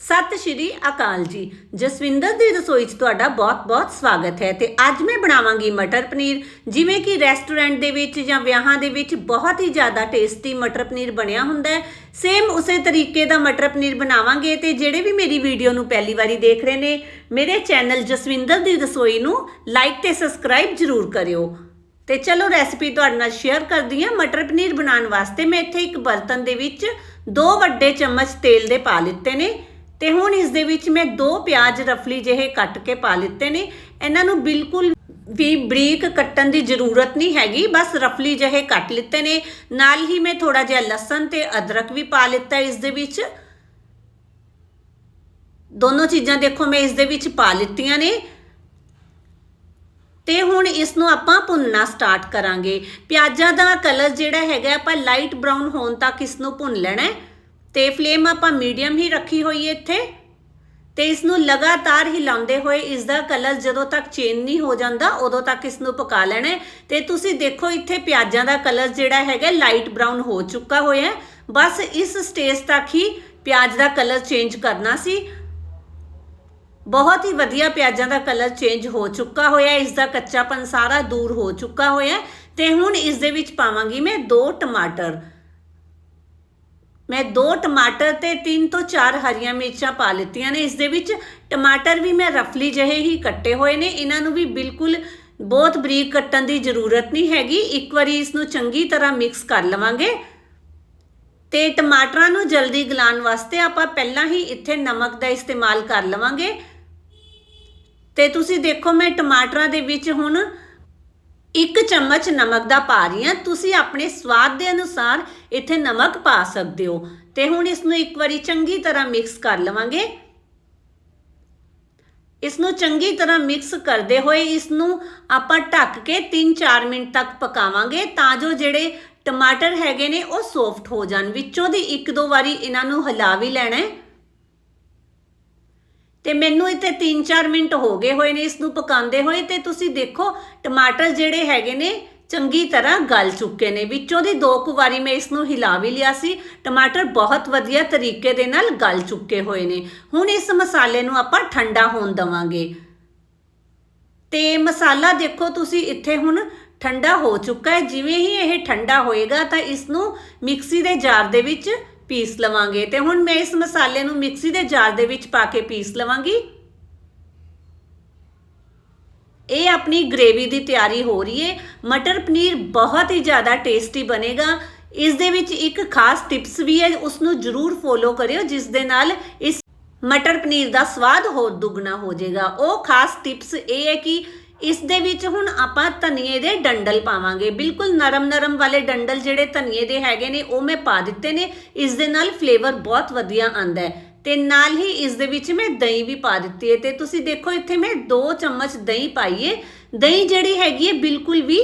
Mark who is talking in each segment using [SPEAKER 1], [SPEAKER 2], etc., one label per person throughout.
[SPEAKER 1] ਸਤਿ ਸ਼੍ਰੀ ਅਕਾਲ ਜੀ। ਜਸਵਿੰਦਰ ਦੀ ਰਸੋਈ 'ਚ ਤੁਹਾਡਾ ਬਹੁਤ-ਬਹੁਤ ਸਵਾਗਤ ਹੈ ਤੇ ਅੱਜ ਮੈਂ ਬਣਾਵਾਂਗੀ ਮਟਰ ਪਨੀਰ। ਜਿਵੇਂ ਕਿ ਰੈਸਟੋਰੈਂਟ ਦੇ ਵਿੱਚ ਜਾਂ ਵਿਆਹਾਂ ਦੇ ਵਿੱਚ ਬਹੁਤ ਹੀ ਜ਼ਿਆਦਾ ਟੇਸਟੀ ਮਟਰ ਪਨੀਰ ਬਣਿਆ ਹੁੰਦਾ ਹੈ। ਸੇਮ ਉਸੇ ਤਰੀਕੇ ਦਾ ਮਟਰ ਪਨੀਰ ਬਣਾਵਾਂਗੇ ਤੇ ਜਿਹੜੇ ਵੀ ਮੇਰੀ ਵੀਡੀਓ ਨੂੰ ਪਹਿਲੀ ਵਾਰੀ ਦੇਖ ਰਹੇ ਨੇ, ਮੇਰੇ ਚੈਨਲ ਜਸਵਿੰਦਰ ਦੀ ਰਸੋਈ ਨੂੰ ਲਾਈਕ ਤੇ ਸਬਸਕ੍ਰਾਈਬ ਜ਼ਰੂਰ ਕਰਿਓ। ਤੇ ਚਲੋ ਰੈਸਪੀ ਤੁਹਾਡੇ ਨਾਲ ਸ਼ੇਅਰ ਕਰਦੀ ਹਾਂ। ਮਟਰ ਪਨੀਰ ਬਣਾਉਣ ਵਾਸਤੇ ਮੈਂ ਇੱਥੇ ਇੱਕ ਬਰਤਨ ਦੇ ਵਿੱਚ ਦੋ ਵੱਡੇ ਚਮਚ ਤੇਲ ਦੇ ਪਾ ਲਿੱਤੇ ਨੇ। ਤੇ ਹੁਣ ਇਸ ਦੇ ਵਿੱਚ ਮੈਂ ਦੋ ਪਿਆਜ਼ ਰਫਲੀ ਜਿਹੇ ਕੱਟ ਕੇ ਪਾ ਲਿੱਤੇ ਨੇ। ਇਹਨਾਂ ਨੂੰ ਬਿਲਕੁਲ ਵੀ ਬਰੀਕ ਕੱਟਣ ਦੀ ਜ਼ਰੂਰਤ ਨਹੀਂ ਹੈਗੀ, ਬਸ ਰਫਲੀ ਜਿਹੇ ਕੱਟ ਲਿੱਤੇ ਨੇ। ਨਾਲ ਹੀ ਮੈਂ ਥੋੜਾ ਜਿਹਾ ਲਸਣ ਤੇ ਅਦਰਕ ਵੀ ਪਾ ਲਿੱਤਾ ਇਸ ਦੇ ਵਿੱਚ। ਦੋਨੋਂ ਚੀਜ਼ਾਂ ਦੇਖੋ ਮੈਂ ਇਸ ਦੇ ਵਿੱਚ ਪਾ ਲਿੱਤੀਆਂ ਨੇ। ਤੇ ਹੁਣ ਇਸ ਨੂੰ ਆਪਾਂ ਭੁੰਨਣਾ ਸਟਾਰਟ ਕਰਾਂਗੇ। ਪਿਆਜ਼ਾਂ ਦਾ ਕਲਰ ਜਿਹੜਾ ਹੈਗਾ, ਆਪਾਂ ਲਾਈਟ ਬ੍ਰਾਊਨ ਹੋਣ ਤੱਕ ਇਸ ਨੂੰ ਭੁੰਨ ਲੈਣਾ ਹੈ। ਤੇ ਫਲੇਮ ਆਪਾਂ ਮੀਡੀਅਮ ਹੀ ਰੱਖੀ ਹੋਈ ਹੈ ਇੱਥੇ। ਤੇ ਇਸ ਨੂੰ ਲਗਾਤਾਰ ਹਿਲਾਉਂਦੇ ਹੋਏ ਇਸ ਦਾ ਕਲਰ ਜਦੋਂ ਤੱਕ ਚੇਂਜ ਨਹੀਂ ਹੋ ਜਾਂਦਾ, ਉਦੋਂ ਤੱਕ ਇਸ ਨੂੰ ਪਕਾ ਲੈਣਾ ਹੈ। ਤੇ ਤੁਸੀਂ ਦੇਖੋ ਇੱਥੇ ਪਿਆਜ਼ਾਂ ਦਾ ਕਲਰ ਜਿਹੜਾ ਹੈਗਾ ਲਾਈਟ ਬ੍ਰਾਊਨ ਹੋ ਚੁੱਕਾ ਹੋਇਆ ਬਸ ਇਸ ਸਟੇਜ ਤੱਕ ਹੀ ਪਿਆਜ਼ ਦਾ ਕਲਰ ਚੇਂਜ ਕਰਨਾ ਸੀ। ਬਹੁਤ ਹੀ ਵਧੀਆ ਪਿਆਜ਼ਾਂ ਦਾ ਕਲਰ ਚੇਂਜ ਹੋ ਚੁੱਕਾ ਹੋਇਆ ਇਸ ਦਾ ਕੱਚਾਪਨ ਸਾਰਾ ਦੂਰ ਹੋ ਚੁੱਕਾ ਹੋਇਆ ਹੈ। ਤੇ ਹੁਣ ਇਸ ਦੇ ਵਿੱਚ ਪਾਵਾਂਗੀ ਮੈਂ ਦੋ ਟਮਾਟਰ। ਮੈਂ ਦੋ ਟਮਾਟਰ ਤੇ ਤਿੰਨ ਤੋਂ ਚਾਰ ਹਰੀਆਂ ਮਿਰਚਾਂ ਪਾ ਲਿੱਤੀਆਂ ਨੇ। ਇਸ ਦੇ ਵਿੱਚ ਟਮਾਟਰ ਵੀ ਮੈਂ ਰਫਲੀ ਜਿਹੇ ਹੀ ਕੱਟੇ ਹੋਏ ਨੇ। ਇਹਨਾਂ ਨੂੰ ਵੀ ਬਿਲਕੁਲ ਬਹੁਤ ਬਰੀਕ ਕੱਟਣ ਦੀ ਜ਼ਰੂਰਤ ਨਹੀਂ ਹੈਗੀ। ਇੱਕ ਵਾਰੀ ਇਸ ਨੂੰ ਚੰਗੀ ਤਰ੍ਹਾਂ ਮਿਕਸ ਕਰ ਲਵਾਂਗੇ। ਤੇ ਟਮਾਟਰਾਂ ਨੂੰ ਜਲਦੀ ਗਲਾਉਣ ਵਾਸਤੇ ਆਪਾਂ ਪਹਿਲਾਂ ਹੀ ਇੱਥੇ ਨਮਕ ਦਾ ਇਸਤੇਮਾਲ ਕਰ ਲਵਾਂਗੇ। ਤੇ ਤੁਸੀਂ ਦੇਖੋ ਮੈਂ ਟਮਾਟਰਾਂ ਦੇ ਵਿੱਚ ਹੁਣ ਇੱਕ ਚਮਚ ਨਮਕ ਦਾ ਪਾ ਰਹੀ ਹਾਂ। ਤੁਸੀਂ ਆਪਣੇ ਸਵਾਦ ਦੇ ਅਨੁਸਾਰ ਇੱਥੇ ਨਮਕ ਪਾ ਸਕਦੇ ਹੋ। ਤੇ ਹੁਣ ਇਸ ਨੂੰ ਇੱਕ ਵਾਰੀ ਚੰਗੀ ਤਰ੍ਹਾਂ ਮਿਕਸ ਕਰ ਲਵਾਂਗੇ। ਇਸ ਨੂੰ ਚੰਗੀ ਤਰ੍ਹਾਂ ਮਿਕਸ ਕਰਦੇ ਹੋਏ ਇਸ ਨੂੰ ਆਪਾਂ ਢੱਕ ਕੇ 3-4 ਮਿੰਟ ਤੱਕ ਪਕਾਵਾਂਗੇ ਤਾਂ ਜੋ ਜਿਹੜੇ ਟਮਾਟਰ ਹੈਗੇ ਨੇ ਉਹ ਸੌਫਟ ਹੋ ਜਾਣ। ਵਿੱਚੋਂ ਦੀ ਇੱਕ ਦੋ ਵਾਰੀ ਇਹਨਾਂ ਨੂੰ ਹਿਲਾ ਵੀ ਲੈਣਾ ਹੈ। ਤੇ ਮੈਨੂੰ ਇੱਥੇ 3-4 ਮਿੰਟ ਹੋ ਗਏ ਹੋਏ ਨੇ ਇਸ ਨੂੰ ਪਕਾਉਂਦੇ ਹੋਏ ਤੇ ਤੁਸੀਂ ਦੇਖੋ, ਟਮਾਟਰ ਜਿਹੜੇ ਹੈਗੇ ਨੇ, ਚੰਗੀ ਤਰ੍ਹਾਂ ਗਲ ਚੁੱਕੇ ਨੇ। ਵਿੱਚੋਂ ਦੀ ਦੋ ਕੁ ਵਾਰੀ ਮੈਂ ਇਸ ਨੂੰ ਹਿਲਾ ਵੀ ਲਿਆ ਸੀ। ਟਮਾਟਰ ਬਹੁਤ ਵਧੀਆ ਤਰੀਕੇ ਦੇ ਨਾਲ ਗਲ ਚੁੱਕੇ ਹੋਏ ਨੇ। ਹੁਣ ਇਸ ਮਸਾਲੇ ਨੂੰ ਆਪਾਂ ਠੰਡਾ ਹੋਣ ਦਵਾਂਗੇ। ਤੇ ਮਸਾਲਾ ਦੇਖੋ ਤੁਸੀਂ ਇੱਥੇ ਹੁਣ ਠੰਡਾ ਹੋ ਚੁੱਕਾ ਹੈ। ਜਿਵੇਂ ਹੀ ਇਹ ਠੰਡਾ ਹੋਏਗਾ ਤਾਂ ਇਸ ਨੂੰ ਮਿਕਸੀ ਦੇ ਜਾਰ ਦੇ ਵਿੱਚ ਪੀਸ ਲਵਾਂਗੇ ਤੇ ਹੁਣ ਮੈਂ ਇਸ ਮਸਾਲੇ ਨੂੰ ਮਿਕਸੀ ਦੇ ਜਾਰ ਦੇ ਵਿੱਚ ਪਾ ਕੇ ਪੀਸ ਲਵਾਂਗੀ। ਇਹ ਆਪਣੀ ਗ੍ਰੇਵੀ ਦੀ ਤਿਆਰੀ ਹੋ ਰਹੀ ਹੈ ਮਟਰ ਪਨੀਰ ਬਹੁਤ ਹੀ ਜ਼ਿਆਦਾ ਟੇਸਟੀ ਬਣੇਗਾ। ਇਸ ਦੇ ਵਿੱਚ ਇੱਕ ਖਾਸ ਟਿਪਸ ਵੀ ਹੈ ਉਸ ਨੂੰ ਜ਼ਰੂਰ ਫੋਲੋ ਕਰਿਓ, ਜਿਸ ਦੇ ਨਾਲ ਇਸ ਮਟਰ ਪਨੀਰ ਦਾ ਸਵਾਦ ਹੋਰ ਦੁੱਗਣਾ ਹੋ ਜਾਏਗਾ। ਉਹ ਖਾਸ ਟਿਪਸ ਇਹ ਹੈ ਕਿ ਇਸ ਦੇ ਵਿੱਚ ਹੁਣ ਆਪਾਂ ਧਨੀਏ ਦੇ ਡੰਡਲ ਪਾਵਾਂਗੇ। ਬਿਲਕੁਲ ਨਰਮ ਨਰਮ ਵਾਲੇ ਡੰਡਲ ਜਿਹੜੇ ਧਨੀਏ ਦੇ ਹੈਗੇ ਨੇ, ਉਹ ਮੈਂ ਪਾ ਦਿੱਤੇ ਨੇ। ਇਸ ਦੇ ਨਾਲ ਫਲੇਵਰ ਬਹੁਤ ਵਧੀਆ ਆਂਦਾ ਹੈ। ਤੇ ਨਾਲ ਹੀ ਇਸ ਦੇ ਵਿੱਚ ਮੈਂ ਦਹੀਂ ਵੀ ਪਾ ਦਿੱਤੀ ਹੈ। ਤੇ ਤੁਸੀਂ ਦੇਖੋ, ਇੱਥੇ ਮੈਂ 2 ਚਮਚ ਦਹੀਂ ਪਾਈਏ ਦਹੀਂ ਜਿਹੜੀ ਹੈਗੀ ਹੈ, ਬਿਲਕੁਲ ਵੀ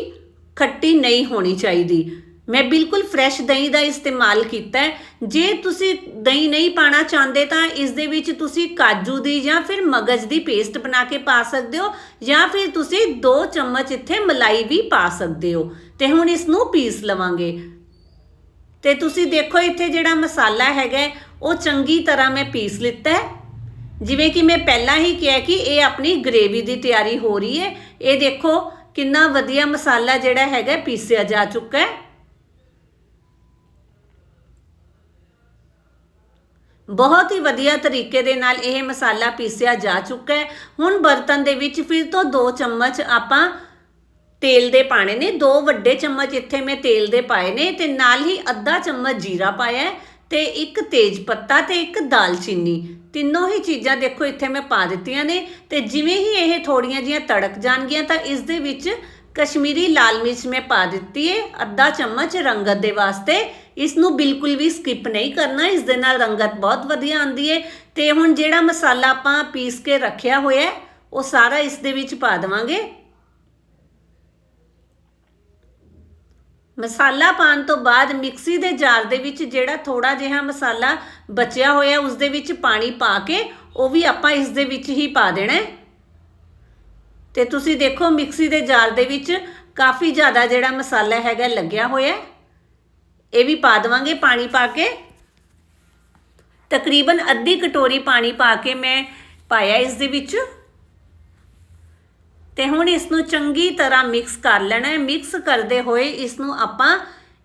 [SPEAKER 1] ਖੱਟੀ ਨਹੀਂ ਹੋਣੀ ਚਾਹੀਦੀ। ਮੈਂ ਬਿਲਕੁਲ ਫਰੈਸ਼ ਦਹੀਂ ਦਾ ਇਸਤੇਮਾਲ ਕੀਤਾ ਹੈ। ਜੇ ਤੁਸੀਂ ਦਹੀਂ ਨਹੀਂ ਪਾਣਾ ਚਾਹੁੰਦੇ ਤਾਂ ਇਸ ਦੇ ਵਿੱਚ ਤੁਸੀਂ ਕਾਜੂ ਦੀ ਜਾਂ ਫਿਰ ਮਗਜ਼ ਦੀ ਪੇਸਟ ਬਣਾ ਕੇ ਪਾ ਸਕਦੇ ਹੋ ਜਾਂ ਫਿਰ ਤੁਸੀਂ 2 ਚਮਚ ਇੱਥੇ ਮਲਾਈ ਵੀ ਪਾ ਸਕਦੇ ਹੋ। ਤੇ ਹੁਣ ਇਸ ਨੂੰ ਪੀਸ ਲਵਾਂਗੇ। ਤੇ ਤੁਸੀਂ ਦੇਖੋ ਇੱਥੇ ਜਿਹੜਾ ਮਸਾਲਾ ਹੈਗਾ ਉਹ ਚੰਗੀ ਤਰ੍ਹਾਂ ਮੈਂ ਪੀਸ ਲਿੱਤਾ ਹੈ। ਜਿਵੇਂ ਕਿ ਮੈਂ ਪਹਿਲਾਂ ਹੀ ਕਿਹਾ ਕਿ ਇਹ ਆਪਣੀ ਗ੍ਰੇਵੀ ਦੀ ਤਿਆਰੀ ਹੋ ਰਹੀ ਹੈ। ਇਹ ਦੇਖੋ ਕਿੰਨਾ ਵਧੀਆ ਮਸਾਲਾ ਜਿਹੜਾ ਹੈਗਾ ਪੀਸਿਆ ਜਾ ਚੁੱਕਾ ਹੈ। ਬਹੁਤ ਹੀ ਵਧੀਆ ਤਰੀਕੇ ਦੇ ਨਾਲ ਇਹ ਮਸਾਲਾ ਪੀਸਿਆ ਜਾ ਚੁੱਕਾ ਹੈ। ਹੁਣ ਬਰਤਨ ਦੇ ਵਿੱਚ ਫਿਰ ਤੋਂ 2 ਚਮਚ ਆਪਾਂ ਤੇਲ ਦੇ ਪਾਣੇ ਨੇ। ਦੋ ਵੱਡੇ ਚਮਚ ਇੱਥੇ ਮੈਂ ਤੇਲ ਦੇ ਪਾਏ ਨੇ ਤੇ ਨਾਲ ਹੀ ਅੱਧਾ ਚਮਚ ਜੀਰਾ ਪਾਇਆ ਹੈ ਤੇ ਇੱਕ ਤੇਜ ਪੱਤਾ ਤੇ ਇੱਕ ਦਾਲਚੀਨੀ ਤਿੰਨੋਂ ਹੀ ਚੀਜ਼ਾਂ ਦੇਖੋ ਇੱਥੇ ਮੈਂ ਪਾ ਦਿੱਤੀਆਂ ਨੇ ਤੇ ਜਿਵੇਂ ਹੀ ਇਹ ਥੋੜੀਆਂ ਜੀਆਂ ਤੜਕ ਜਾਣਗੀਆਂ ਤਾਂ ਇਸ ਦੇ ਵਿੱਚ ਕਸ਼ਮੀਰੀ ਲਾਲ ਮਿਰਚ ਮੈਂ ਪਾ ਦਿੱਤੀ ਹੈ। ਅੱਧਾ ਚਮਚ ਰੰਗਤ ਦੇ ਵਾਸਤੇ ਇਸ ਨੂੰ ਬਿਲਕੁਲ ਵੀ ਸਕਿਪ ਨਹੀਂ ਕਰਨਾ, ਇਸ ਦੇ ਨਾਲ ਰੰਗਤ ਬਹੁਤ ਵਧੀਆ ਆਉਂਦੀ ਹੈ ਤੇ ਹੁਣ ਜਿਹੜਾ ਮਸਾਲਾ ਆਪਾਂ ਪੀਸ ਕੇ ਰੱਖਿਆ ਹੋਇਆ ਉਹ ਸਾਰਾ ਇਸ ਦੇ ਵਿੱਚ ਪਾ ਦੇਵਾਂਗੇ। ਮਸਾਲਾ ਪਾਣ ਤੋਂ ਬਾਅਦ ਮਿਕਸੀ ਦੇ ਜਾਰ ਦੇ ਵਿੱਚ ਜਿਹੜਾ ਥੋੜਾ ਜਿਹਾ ਮਸਾਲਾ ਬਚਿਆ ਹੋਇਆ ਉਸ ਦੇ ਵਿੱਚ ਪਾਣੀ ਪਾ ਕੇ ਉਹ ਵੀ ਆਪਾਂ ਇਸ ਦੇ ਵਿੱਚ ਹੀ ਪਾ ਦੇਣਾ ਹੈ ਤੇ ਤੁਸੀਂ ਦੇਖੋ, ਮਿਕਸੀ ਦੇ ਜਾਰ ਦੇ ਵਿੱਚ ਕਾਫੀ ਜ਼ਿਆਦਾ ਜਿਹੜਾ ਮਸਾਲਾ ਹੈਗਾ ਲੱਗਿਆ ਹੋਇਆ ਹੈ ਇਹ ਵੀ ਪਾ ਦਵਾਂਗੇ ਪਾਣੀ ਪਾ ਕੇ। ਤਕਰੀਬਨ ਅੱਧੀ ਕਟੋਰੀ ਪਾਣੀ ਪਾ ਕੇ ਮੈਂ ਪਾਇਆ ਇਸ ਦੇ ਵਿੱਚ। ਤੇ ਹੁਣ ਇਸ ਨੂੰ ਚੰਗੀ ਤਰ੍ਹਾਂ ਮਿਕਸ ਕਰ ਲੈਣਾ ਹੈ। ਮਿਕਸ ਕਰਦੇ ਹੋਏ ਇਸ ਨੂੰ ਆਪਾਂ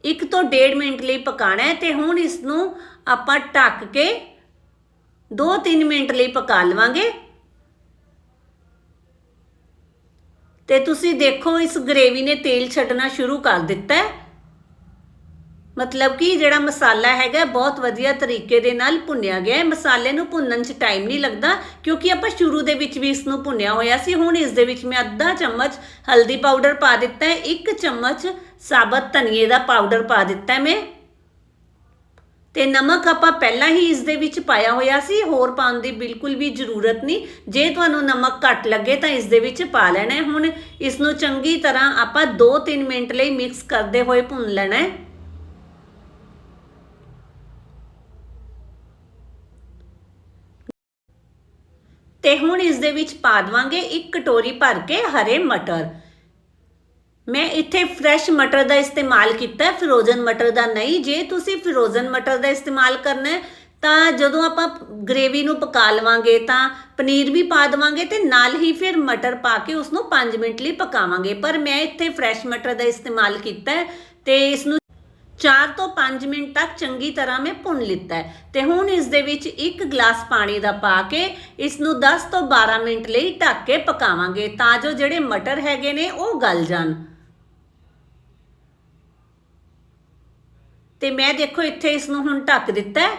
[SPEAKER 1] 1 ਤੋਂ 1.5 ਮਿੰਟ ਲਈ ਪਕਾਣਾ ਹੈ ਤੇ ਹੁਣ ਇਸ ਨੂੰ ਆਪਾਂ ਢੱਕ ਕੇ 2-3 ਮਿੰਟ ਲਈ ਪਕਾ ਲਵਾਂਗੇ। ਤੇ ਤੁਸੀਂ ਦੇਖੋ ਇਸ ਗ੍ਰੇਵੀ ਨੇ ਤੇਲ ਛੱਡਣਾ ਸ਼ੁਰੂ ਕਰ ਦਿੱਤਾ ਹੈ। ਮਤਲਬ ਕਿ ਜਿਹੜਾ ਮਸਾਲਾ ਹੈਗਾ ਬਹੁਤ ਵਧੀਆ ਤਰੀਕੇ ਦੇ ਨਾਲ ਭੁੰਨਿਆ ਗਿਆ ਹੈ। ਮਸਾਲੇ ਨੂੰ ਭੁੰਨਣ 'ਚ ਟਾਈਮ ਨਹੀਂ ਲੱਗਦਾ, ਕਿਉਂਕਿ ਆਪਾਂ ਸ਼ੁਰੂ ਦੇ ਵਿੱਚ ਵੀ ਇਸ ਨੂੰ ਭੁੰਨਿਆ ਹੋਇਆ ਸੀ। ਹੁਣ ਇਸ ਦੇ ਵਿੱਚ ਮੈਂ ਅੱਧਾ ਚਮਚ ਹਲਦੀ ਪਾਊਡਰ ਪਾ ਦਿੱਤਾ ਹੈ। ਇੱਕ ਚਮਚ ਸਾਬਤ ਧਨੀਏ ਦਾ ਪਾਊਡਰ ਪਾ ਦਿੱਤਾ ਹੈ ਮੈਂ। ਤੇ ਨਮਕ ਆਪਾਂ ਪਹਿਲਾਂ ਹੀ ਇਸ ਦੇ ਵਿੱਚ ਪਾਇਆ ਹੋਇਆ ਸੀ। ਹੋਰ ਪਾਉਣ ਦੀ ਬਿਲਕੁਲ ਵੀ ਜ਼ਰੂਰਤ ਨਹੀਂ। ਜੇ ਤੁਹਾਨੂੰ ਨਮਕ ਘੱਟ ਲੱਗੇ ਤਾਂ ਇਸ ਦੇ ਵਿੱਚ ਪਾ ਲੈਣਾ ਹੈ। ਹੁਣ ਇਸ ਨੂੰ ਚੰਗੀ ਤਰ੍ਹਾਂ ਆਪਾਂ 2-3 ਮਿੰਟ ਲਈ ਮਿਕਸ ਕਰਦੇ ਹੋਏ ਭੁੰਨ ਲੈਣਾ ਹੈ। ਤੇ ਹੁਣ ਇਸ ਦੇ ਵਿੱਚ ਪਾ ਦਵਾਂਗੇ ਇੱਕ ਕਟੋਰੀ ਭਰ ਕੇ ਹਰੇ ਮਟਰ। ਮੈਂ ਇੱਥੇ ਫਰੈਸ਼ ਮਟਰ ਦਾ ਇਸਤੇਮਾਲ ਕੀਤਾ ਹੈ ਫਰੋਜ਼ਨ ਮਟਰ ਦਾ ਨਹੀਂ। ਜੇ ਤੁਸੀਂ ਫਰੋਜ਼ਨ ਮਟਰ ਦਾ ਇਸਤੇਮਾਲ ਕਰਨਾ ਹੈ, ਤਾਂ ਜਦੋਂ ਆਪਾਂ ਗ੍ਰੇਵੀ ਨੂੰ ਪਕਾ ਲਵਾਂਗੇ, ਤਾਂ ਪਨੀਰ ਵੀ ਪਾ ਦਵਾਂਗੇ ਤੇ ਨਾਲ ਹੀ ਫਿਰ ਮਟਰ ਪਾ ਕੇ ਉਸ ਨੂੰ 5 ਮਿੰਟ ਲਈ ਪਕਾਵਾਂਗੇ। ਪਰ ਮੈਂ ਇੱਥੇ ਫਰੈਸ਼ ਮਟਰ ਦਾ ਇਸਤੇਮਾਲ ਕੀਤਾ ਹੈ ਤੇ ਇਸ ਨੂੰ 4 ਤੋਂ 5 ਮਿੰਟ ਤੱਕ ਚੰਗੀ ਤਰ੍ਹਾਂ ਮੈਂ ਭੁੰਨ ਲਿੱਤਾ ਹੈ। ਤੇ ਹੁਣ ਇਸ ਦੇ ਵਿੱਚ ਇੱਕ ਗਲਾਸ ਪਾਣੀ ਦਾ ਪਾ ਕੇ ਇਸ ਨੂੰ 10 ਤੋਂ 12 ਮਿੰਟ ਲਈ ਢੱਕ ਕੇ ਪਕਾਵਾਂਗੇ ਤਾਂ ਜੋ ਜਿਹੜੇ ਮਟਰ ਹੈਗੇ ਨੇ ਉਹ ਗਲ ਜਾਣ। ਤੇ ਮੈਂ ਦੇਖੋ ਇੱਥੇ ਇਸ ਨੂੰ ਹੁਣ ਢੱਕ ਦਿੱਤਾ ਹੈ।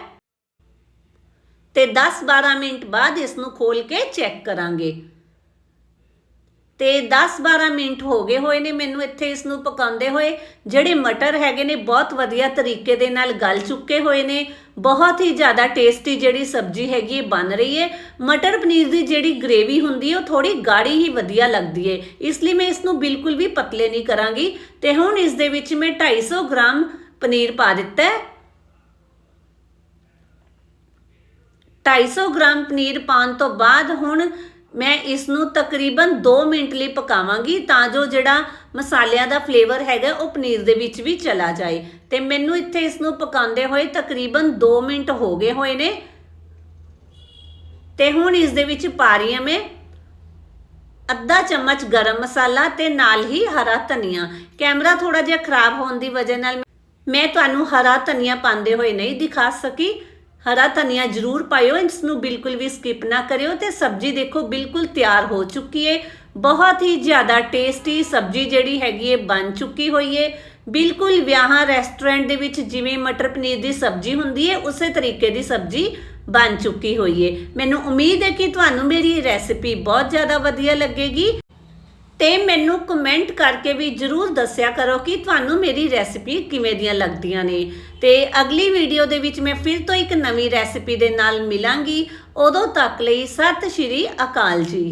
[SPEAKER 1] ਤੇ 10-12 ਮਿੰਟ ਬਾਅਦ ਇਸ ਨੂੰ ਖੋਲ ਕੇ ਚੈੱਕ ਕਰਾਂਗੇ। ਤੇ 10-12 ਮਿੰਟ ਹੋ ਗਏ ਹੋਏ ਨੇ ਮੈਨੂੰ ਇੱਥੇ ਇਸ ਨੂੰ ਪਕਾਉਂਦੇ ਹੋਏ। ਜਿਹੜੇ ਮਟਰ ਹੈਗੇ ਨੇ ਬਹੁਤ ਵਧੀਆ ਤਰੀਕੇ ਦੇ ਨਾਲ ਗਲ ਚੁੱਕੇ ਹੋਏ ਨੇ। ਬਹੁਤ ਹੀ ਜ਼ਿਆਦਾ ਟੇਸਟੀ ਜਿਹੜੀ ਸਬਜ਼ੀ ਹੈਗੀ ਇਹ ਬਣ ਰਹੀ ਹੈ। ਮਟਰ ਪਨੀਰ ਦੀ ਜਿਹੜੀ ਗ੍ਰੇਵੀ ਹੁੰਦੀ ਹੈ, ਉਹ ਥੋੜੀ ਗਾੜੀ ਹੀ ਵਧੀਆ ਲੱਗਦੀ ਹੈ। ਇਸ ਲਈ ਮੈਂ ਇਸ ਨੂੰ ਬਿਲਕੁਲ ਵੀ ਪਤਲੇ ਨਹੀਂ ਕਰਾਂਗੀ। ਤੇ ਹੁਣ ਇਸ ਦੇ ਵਿੱਚ ਮੈਂ 250 ਗ੍ਰਾਮ ਪਨੀਰ ਪਾ ਦਿੱਤਾ ਹੈ। 250 ਗ੍ਰਾਮ ਪਨੀਰ ਪਾਉਣ ਤੋਂ ਬਾਅਦ ਹੁਣ ਮੈਂ ਇਸ ਨੂੰ ਤਕਰੀਬਨ 2 ਮਿੰਟ ਲਈ ਪਕਾਵਾਂਗੀ ਤਾਂ ਜੋ ਜਿਹੜਾ ਮਸਾਲਿਆਂ ਦਾ ਫਲੇਵਰ ਹੈਗਾ ਉਹ ਪਨੀਰ ਦੇ ਵਿੱਚ ਵੀ ਚਲਾ ਜਾਏ। ਤੇ ਮੈਨੂੰ ਇੱਥੇ ਇਸ ਨੂੰ ਪਕਾਉਂਦੇ ਹੋਏ ਤਕਰੀਬਨ 2 ਮਿੰਟ ਹੋ ਗਏ ਹੋਏ ਨੇ। ਤੇ ਹੁਣ ਇਸ ਦੇ ਵਿੱਚ ਪਾ ਰਹੀ ਹਾਂ ਮੈਂ ਅੱਧਾ ਚਮਚ ਗਰਮ ਮਸਾਲਾ ਤੇ ਨਾਲ ਹੀ ਹਰਾ ਧਨੀਆ। ਕੈਮਰਾ ਥੋੜਾ ਜਿਹਾ ਖਰਾਬ ਹੋਣ ਦੀ ਵਜ੍ਹਾ ਨਾਲ ਮੈਂ ਤੁਹਾਨੂੰ ਹਰਾ ਧਨੀਆ ਪਾਉਂਦੇ ਹੋਏ ਨਹੀਂ ਦਿਖਾ ਸਕੀ। ਹਰਾ ਧਨੀਆ ਜ਼ਰੂਰ ਪਾਇਓ, ਇਸ ਨੂੰ ਬਿਲਕੁਲ ਵੀ ਸਕਿਪ ਨਾ ਕਰਿਓ ਤੇ ਸਬਜ਼ੀ ਦੇਖੋ ਬਿਲਕੁਲ ਤਿਆਰ ਹੋ ਚੁੱਕੀ ਹੈ ਬਹੁਤ ਹੀ ਜ਼ਿਆਦਾ ਟੇਸਟੀ ਸਬਜ਼ੀ ਜਿਹੜੀ ਹੈਗੀ ਹੈ ਬਣ ਚੁੱਕੀ ਹੋਈ ਹੈ ਬਿਲਕੁਲ ਵਿਆਹਾਂ ਰੈਸਟੋਰੈਂਟ ਦੇ ਵਿੱਚ ਜਿਵੇਂ ਮਟਰ ਪਨੀਰ ਦੀ ਸਬਜ਼ੀ ਹੁੰਦੀ ਹੈ ਉਸੇ ਤਰੀਕੇ ਦੀ ਸਬਜ਼ੀ ਬਣ ਚੁੱਕੀ ਹੋਈ ਹੈ ਮੈਨੂੰ ਉਮੀਦ ਹੈ ਕਿ ਤੁਹਾਨੂੰ ਮੇਰੀ ਰੈਸਿਪੀ ਬਹੁਤ ਜ਼ਿਆਦਾ ਵਧੀਆ ਲੱਗੇਗੀ। ਤੇ ਮੈਨੂੰ ਕਮੈਂਟ ਕਰਕੇ ਵੀ ਜਰੂਰ ਦੱਸਿਆ ਕਰੋ ਕਿ ਤੁਹਾਨੂੰ ਮੇਰੀ ਰੈਸਿਪੀ ਕਿਵੇਂ ਦੀਆਂ ਲੱਗਦੀਆਂ ਨੇ। ਤੇ ਅਗਲੀ ਵੀਡੀਓ ਦੇ ਵਿੱਚ ਮੈਂ ਫਿਰ ਤੋਂ ਇੱਕ ਨਵੀਂ ਰੈਸਿਪੀ ਦੇ ਨਾਲ ਮਿਲਾਂਗੀ। ਉਦੋਂ ਤੱਕ ਲਈ ਸਤਿ ਸ਼੍ਰੀ ਅਕਾਲ ਜੀ।